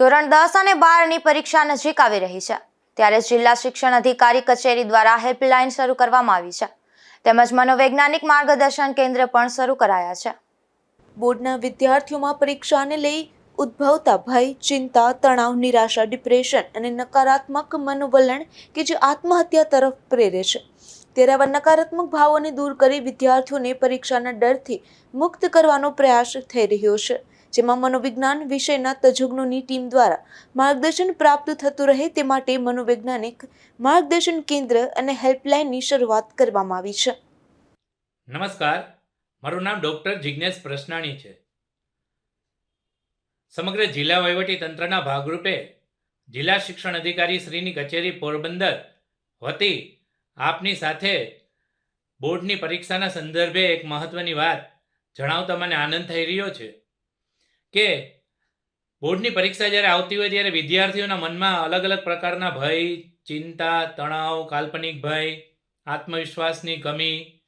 ધોરણ દસ અને બારની પરીક્ષા નજીક આવી રહી છે. ત્યારે જિલ્લા શિક્ષણ અધિકારી કચેરી દ્વારા હેલ્પલાઇન શરૂ કરવામાં આવી છે. તેમજ મનોવૈજ્ઞાનિક માર્ગદર્શન કેન્દ્ર પણ શરૂ કરાયા છે. બોર્ડના વિદ્યાર્થીઓમાં પરીક્ષાને લઈ ઉદ્ભવતા ભય, ચિંતા, તણાવ, નિરાશા, ડિપ્રેશન અને નકારાત્મક મનોવલણ કે જે આત્મહત્યા તરફ પ્રેરે છે. ત્યારે આવા નકારાત્મક ભાવોને દૂર કરી વિદ્યાર્થીઓને પરીક્ષાના ડરથી મુક્ત કરવાનો પ્રયાસ થઈ રહ્યો છે. જેમાં મનોવિજ્ઞાન વિષયના તજજ્ઞોની ટીમ દ્વારા માર્ગદર્શન પ્રાપ્ત થતું રહે તે માટે મનોવૈજ્ઞાનિક માર્ગદર્શન કેન્દ્ર અને હેલ્પલાઇનની શરૂઆત કરવામાં આવી છે. નમસ્કાર. મારું નામ ડૉક્ટર જિજ્ઞેશ પ્રશ્નાણી છે. સમગ્ર જિલ્લા વહીવટી તંત્રના ભાગરૂપે જિલ્લા શિક્ષણ અધિકારી શ્રીની કચેરી પોરબંદર વતી આપની સાથે બોર્ડની પરીક્ષાના સંદર્ભે એક મહત્વની વાત જણાવતા મને આનંદ થઈ રહ્યો છે. કે બોર્ડની પરીક્ષા જ્યારે આવતી હોય ત્યારે વિદ્યાર્થીઓના મનમાં અલગ અલગ પ્રકારના ભય, ચિંતા, તણાવ, કાલ્પનિક ભય, આત્મવિશ્વાસની કમી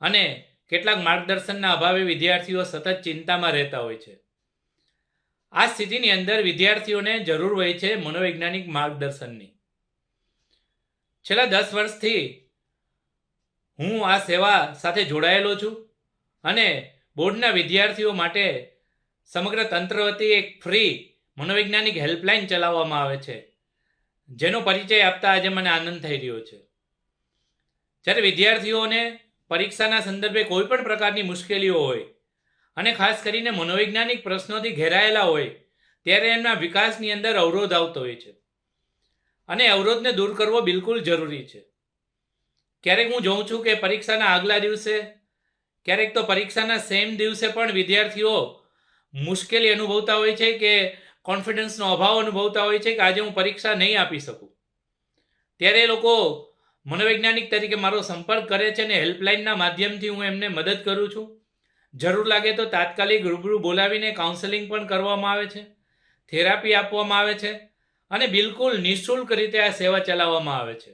અને કેટલાક માર્ગદર્શનના અભાવે વિદ્યાર્થીઓ સતત ચિંતામાં રહેતા હોય છે. આ સ્થિતિની અંદર વિદ્યાર્થીઓને જરૂર હોય છે મનોવૈજ્ઞાનિક માર્ગદર્શનની. છેલ્લા દસ વર્ષથી હું આ સેવા સાથે જોડાયેલો છું અને બોર્ડના વિદ્યાર્થીઓ માટે સમગ્ર તંત્ર વતી એક ફ્રી મનોવૈજ્ઞાનિક હેલ્પલાઇન ચલાવવામાં આવે છે. જેનો પરિચય આપતા આજે મને આનંદ થઈ રહ્યો છે. જ્યારે વિદ્યાર્થીઓને પરીક્ષાના સંદર્ભે કોઈ પણ પ્રકારની મુશ્કેલીઓ હોય અને ખાસ કરીને મનોવૈજ્ઞાનિક પ્રશ્નોથી ઘેરાયેલા હોય, ત્યારે એમના વિકાસની અંદર અવરોધ આવતો હોય છે. અને અવરોધને દૂર કરવો બિલકુલ જરૂરી છે. ક્યારેક હું જોઉં છું કે પરીક્ષાના આગલા દિવસે, ક્યારેક તો પરીક્ષાના સેમ દિવસે પણ વિદ્યાર્થીઓ મુશ્કેલી અનુભવતા હોય છે કે કોન્ફિડન્સનો અભાવ અનુભવતા હોય છે કે આજે હું પરીક્ષા નહીં આપી શકું? ત્યારે એ લોકો મનોવૈજ્ઞાનિક તરીકે મારો સંપર્ક કરે છે અને હેલ્પલાઇનના માધ્યમથી હું એમને મદદ કરું છું. જરૂર લાગે તો તાત્કાલિક રૂબરૂ બોલાવીને કાઉન્સેલિંગ પણ કરવામાં આવે છે થેરાપી આપવામાં આવે છે અને બિલકુલ નિઃશુલ્ક રીતે આ સેવા ચલાવવામાં આવે છે.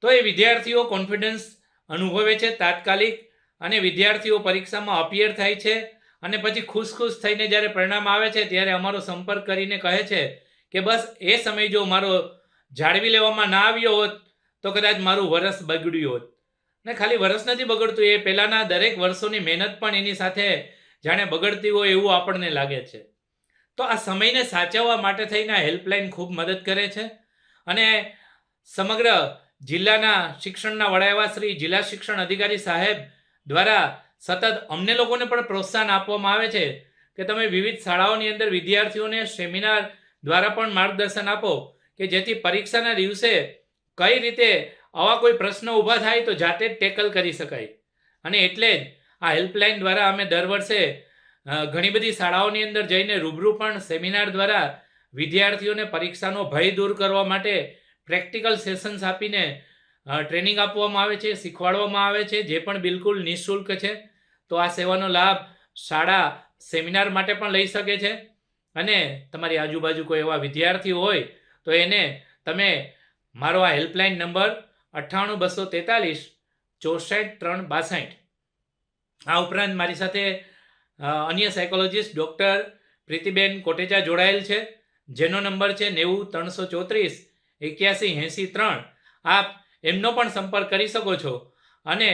તો એ વિદ્યાર્થીઓ કોન્ફિડન્સ અનુભવે છે, તાત્કાલિક અને વિદ્યાર્થીઓ પરીક્ષામાં અપિયર થાય છે અને પછી ખુશ ખુશ થઈને જ્યારે પરિણામ આવે છે, ત્યારે અમારો સંપર્ક કરીને કહે છે કે બસ એ સમય જો મારો જાળવી લેવામાં ના આવ્યો હોત, તો કદાચ મારું વરસ બગડ્યું હોત. ને ખાલી વરસ નથી બગડતું, એ પહેલાંના દરેક વર્ષોની મહેનત પણ એની સાથે જાણે બગડતી હોય એવું આપણને લાગે છે. તો આ સમયને સાચવવા માટે થઈને હેલ્પલાઇન ખૂબ મદદ કરે છે. અને સમગ્ર જિલ્લાના શિક્ષણના વડા એવા શ્રી જિલ્લા શિક્ષણ અધિકારી સાહેબ દ્વારા સતત અમને લોકોને પણ પ્રોત્સાહન આપવામાં આવે છે કે તમે વિવિધ શાળાઓની અંદર વિદ્યાર્થીઓને સેમિનાર દ્વારા પણ માર્ગદર્શન આપો કે જેથી પરીક્ષાના દિવસે કઈ રીતે આવા કોઈ પ્રશ્ન ઊભા થાય તો જાતે જ ટેકલ કરી શકાય. અને એટલે જ આ હેલ્પલાઇન દ્વારા અમે દર વર્ષે ઘણી બધી શાળાઓની અંદર જઈને રૂબરૂ પણ સેમિનાર દ્વારા વિદ્યાર્થીઓને પરીક્ષાનો ભય દૂર કરવા માટે પ્રેક્ટિકલ સેશન્સ આપીને ટ્રેનિંગ આપવામાં આવે છે, શીખવાડવામાં આવે છે, જે પણ બિલકુલ નિઃશુલ્ક છે. તો આ સેવાનો લાભ શાળા સેમિનાર માટે પણ લઈ શકે છે. અને તમારી આજુબાજુ કોઈ એવા વિદ્યાર્થી હોય, તો એને તમે મારો આ હેલ્પલાઇન નંબર અઠ્ઠાણું બસો તેતાલીસ ચોસઠ ત્રણ બાસઠ. આ ઉપરાંત મારી સાથે અન્ય સાયકોલોજીસ્ટ ડૉક્ટર પ્રીતિબેન કોટેચા જોડાયેલ છે, જેનો નંબર છે નેવું ત્રણસો ચોત્રીસ એક્યાસી એંસી ત્રણ. આપ એમનો પણ સંપર્ક કરી શકો છો. અને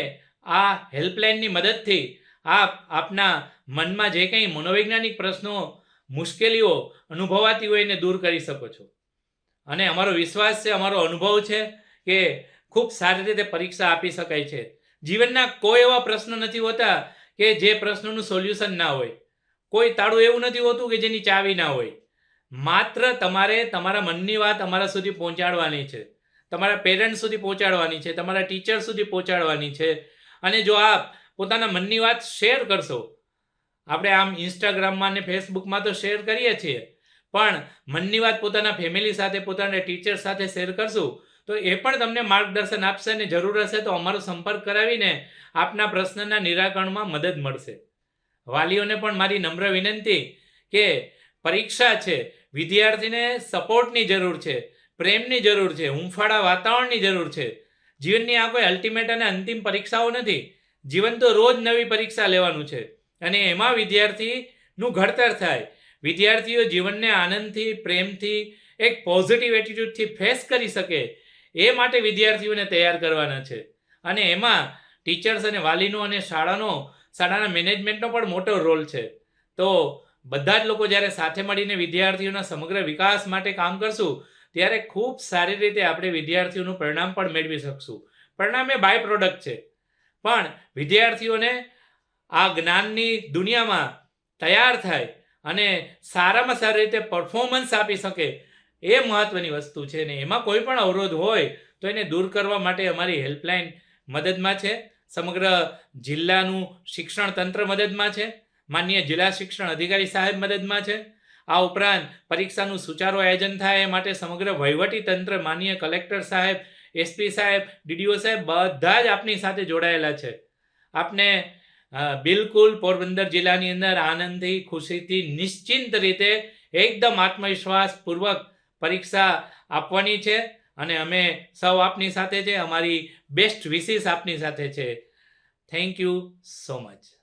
આ હેલ્પલાઇનની મદદથી આપ આપના મનમાં જે કંઈ મનોવૈજ્ઞાનિક પ્રશ્નો, મુશ્કેલીઓ અનુભવાતી હોય એને દૂર કરી શકો છો. અને અમારો વિશ્વાસ છે, અમારો અનુભવ છે કે ખૂબ સારી રીતે પરીક્ષા આપી શકાય છે. જીવનના કોઈ એવા પ્રશ્નો નથી હોતા કે જે પ્રશ્નોનું સોલ્યુશન ના હોય. કોઈ તાળું એવું નથી હોતું કે જેની ચાવી ના હોય. માત્ર તમારે તમારા મનની વાત અમારા સુધી પહોંચાડવાની છે. તમારા પેરેન્ટ્સ સુધી પહોંચાડવાની છે, તમારા ટીચર સુધી પહોંચાડવાની છે. અને જો આપ પોતાના મનની વાત શેર કરશો. આપણે આમ ઇન્સ્ટાગ્રામમાં અને ફેસબુકમાં તો શેર કરીએ છીએ. પણ મનની વાત પોતાના ફેમિલી સાથે, પોતાના ટીચર સાથે શેર કરશું, તો એ પણ તમને માર્ગદર્શન આપશે અને જરૂર હશે તો અમારો સંપર્ક કરાવીને આપના પ્રશ્નના નિરાકરણમાં મદદ મળશે. વાલીઓને પણ મારી નમ્ર વિનંતી કે પરીક્ષા છે, વિદ્યાર્થીને સપોર્ટની જરૂર છે, પ્રેમની જરૂર છે, હૂંફાળા વાતાવરણની જરૂર છે. જીવનની આ કોઈ અલ્ટિમેટ અને અંતિમ પરીક્ષાઓ નથી. જીવન તો રોજ નવી પરીક્ષા લેવાનું છે. અને એમાં વિદ્યાર્થીનું ઘડતર થાય. વિદ્યાર્થીઓ જીવનને આનંદથી, પ્રેમથી, એક પોઝિટિવ એટીટ્યૂડથી ફેસ કરી શકે એ માટે વિદ્યાર્થીઓને તૈયાર કરવાના છે. અને એમાં ટીચર્સ અને વાલીનો અને શાળાનો, શાળાના મેનેજમેન્ટનો પણ મોટો રોલ છે. તો બધા જ લોકો જ્યારે સાથે મળીને વિદ્યાર્થીઓના સમગ્ર વિકાસ માટે કામ કરશું, ત્યારે ખૂબ સારી રીતે આપણે વિદ્યાર્થીઓનું પરિણામ પણ મેળવી શકશું. પરિણામ એ બાય પ્રોડક્ટ છે. પણ વિદ્યાર્થીઓને આ જ્ઞાનની દુનિયામાં તૈયાર થાય અને સારામાં સારી રીતે પરફોર્મન્સ આપી શકે એ મહત્વની વસ્તુ છે ને એમાં કોઈ પણ અવરોધ હોય તો એને દૂર કરવા માટે અમારી હેલ્પલાઇન મદદમાં છે. સમગ્ર જિલ્લાનું શિક્ષણ તંત્ર મદદમાં છે. માન્ય જિલ્લા શિક્ષણ અધિકારી સાહેબ મદદમાં છે. આ ઉપરાંત પરીક્ષાનું સુચારું આયોજન થાય એ માટે સમગ્ર વહીવટી તંત્ર માન્ય કલેક્ટર સાહેબ એસપી સાહેબ, ડીડીઓ સાહેબ બધા જ આપની સાથે જોડાયેલા છે. આપને બિલકુલ પોરબંદર જિલ્લાની અંદર આનંદથી, ખુશીથી, નિશ્ચિંત રીતે એકદમ આત્મવિશ્વાસપૂર્વક પરીક્ષા આપવાની છે અને અમે સૌ આપની સાથે છે. અમારી બેસ્ટ વિશિસ આપની સાથે છે. Thank you so much.